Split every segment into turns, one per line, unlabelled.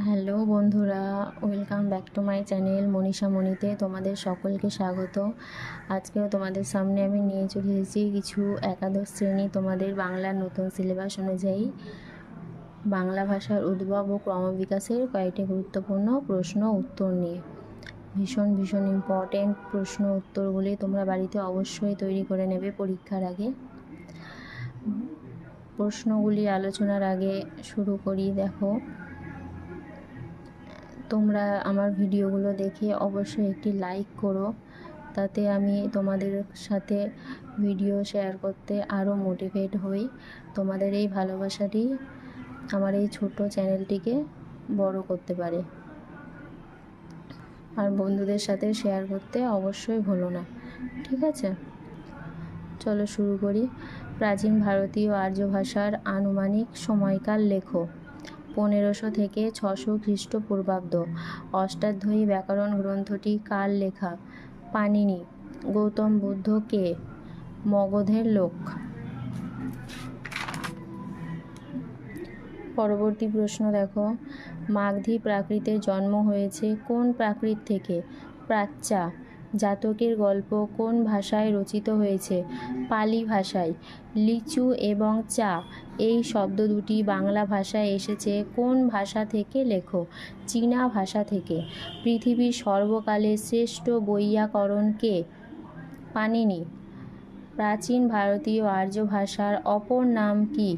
Hello বন্ধুরা, welcome back to my channel Manisha মণিতে তোমাদের সকলকে স্বাগত। আজকেও তোমাদের সামনে আমি নিয়ে চলে এসেছি কিছু একাদশ শ্রেণি তোমাদের বাংলার নতুন সিলেবাস অনুযায়ী। বাংলা ভাষার উদ্ভব ও ক্রমবিকাশের কয়েকটি গুরুত্বপূর্ণ প্রশ্ন উত্তর নিয়ে। ভীষণ ভীষণ ইম্পর্টেন্ট প্রশ্ন উত্তরগুলি তোমরা বাড়িতে অবশ্যই তৈরি করে নেবে পরীক্ষার আগে। প্রশ্নগুলি আলোচনার আগে শুরু করি, দেখো। তোমরা আমার ভিডিওগুলো দেখে অবশ্যই একটি লাইক করো। তাতে আমি তোমাদের সাথে ভিডিও শেয়ার করতে আরও মোটিভেট হই। তোমাদের এই ভালোবাসাটি আমার এই ছোট চ্যানেলটিকে বড় করতে পারে। আর বন্ধুদের সাথে শেয়ার করতে অবশ্যই ভুলো না। ঠিক আছে? চলো শুরু করি। প্রাচীন ভারতীয় আর্য ভাষার আনুমানিক সময়কাল লেখো। পনেরোশো থেকে ছশো খ্রিস্টপূর্বাব্দ। অষ্টাধ্যায়ী ব্যাকরণ গ্রন্থটি কার লেখা? পানিনি। গৌতম বুদ্ধ কে? মগধের লোক। পরবর্তী প্রশ্ন দেখো। মাগধী প্রাকৃতের জন্ম হয়েছে কোন প্রাকৃত থেকে? প্রাচ্যা। জাতকের গল্প কোন ভাষায় রচিত হয়েছে? পালি ভাষায়। লিচু এবং চা, এই শব্দ দুটি বাংলা ভাষায় এসেছে কোন ভাষা থেকে লেখো? চীনা ভাষা থেকে। পৃথিবীর সর্বকালের শ্রেষ্ঠ বৈয়াকরণ কে? পানিনি। প্রাচীন ভারতীয় আর্য ভাষার অপর নাম কি?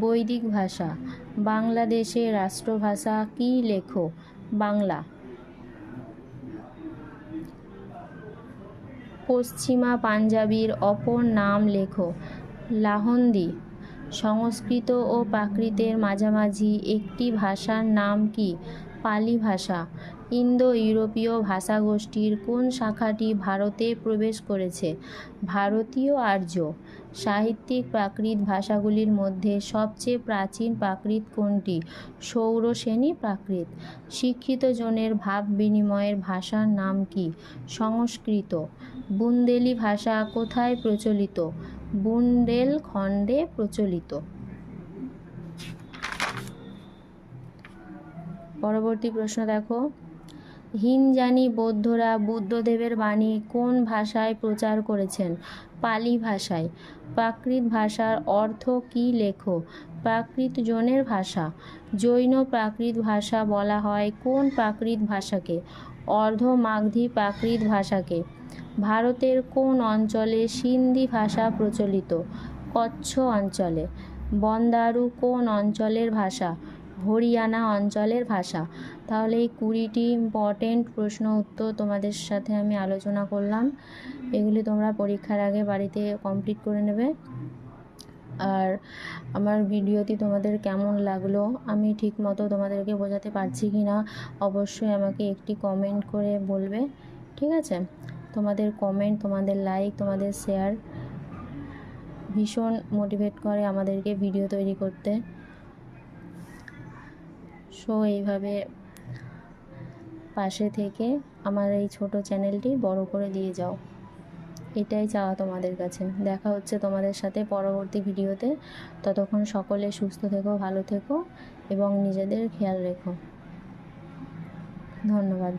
বৈদিক ভাষা। বাংলাদেশের রাষ্ট্রভাষা কি লেখো? বাংলা। পশ্চিমা পাঞ্জাবির অপর নাম লেখো। লাহন্দি। সংস্কৃত ও প্রাকৃতের মাঝামাঝি একটি ভাষার নাম কি? পালি ভাষা। ইন্দো ইউরোপীয় ভাষাগোষ্ঠীর কোন শাখাটি ভারতে প্রবেশ করেছে? ভারতীয় আর্য। সাহিত্যিক প্রাকৃত ভাষাগুলির মধ্যে সবচেয়ে প্রাচীন প্রাকৃত কোনটি? সৌরসেনী প্রাকৃত। শিক্ষিত জনের ভাব বিনিময়ের ভাষার নাম কি? সংস্কৃত। বুন্দেলি ভাষা কোথায় প্রচলিত? বুন্দেলখণ্ডে প্রচলিত। পরবর্তী প্রশ্ন দেখো। হিনজানি বৌদ্ধরা বুদ্ধদেবের বাণী কোন ভাষায় প্রচার করেছেন? পালি ভাষায়। প্রাকৃত ভাষার অর্থ কী লেখো? প্রাকৃত জনের ভাষা। জৈন প্রাকৃত ভাষা বলা হয় কোন প্রাকৃত ভাষাকে? অর্ধ মাগধী প্রাকৃত ভাষাকে। ভারতের কোন অঞ্চলে সিন্ধি ভাষা প্রচলিত? কচ্ছ অঞ্চলে। বন্দারু কোন অঞ্চলের ভাষা? হরিয়ানা অঞ্চলের ভাষা। তাহলে এই কুড়িটি ইম্পর্টেন্ট প্রশ্ন উত্তর তোমাদের সাথে আমি আলোচনা করলাম। এগুলি তোমরা পরীক্ষার আগে বাড়িতে কমপ্লিট করে নেবে। আর আমার ভিডিওটি তোমাদের কেমন লাগল, আমি ঠিক মতো তোমাদেরকে বোঝাতে পারছি কি না অবশ্যই আমাকে একটি কমেন্ট করে বলবে। ঠিক আছে? তোমাদের কমেন্ট তোমাদের লাইক তোমাদের শেয়ার ভীষণ মোটিভেট করে আমাদেরকে ভিডিও তৈরি করতে। সো এইভাবে পাশে থেকে আমার এই ছোট চ্যানেলটি বড় করে দিয়ে যাও। এটাই চাওয়া তোমাদের কাছে। দেখা হচ্ছে তোমাদের সাথে পরবর্তী ভিডিওতে। ততক্ষণ সকলে সুস্থ থেকো, ভালো থেকো এবং নিজেদের খেয়াল রেখো। ধন্যবাদ।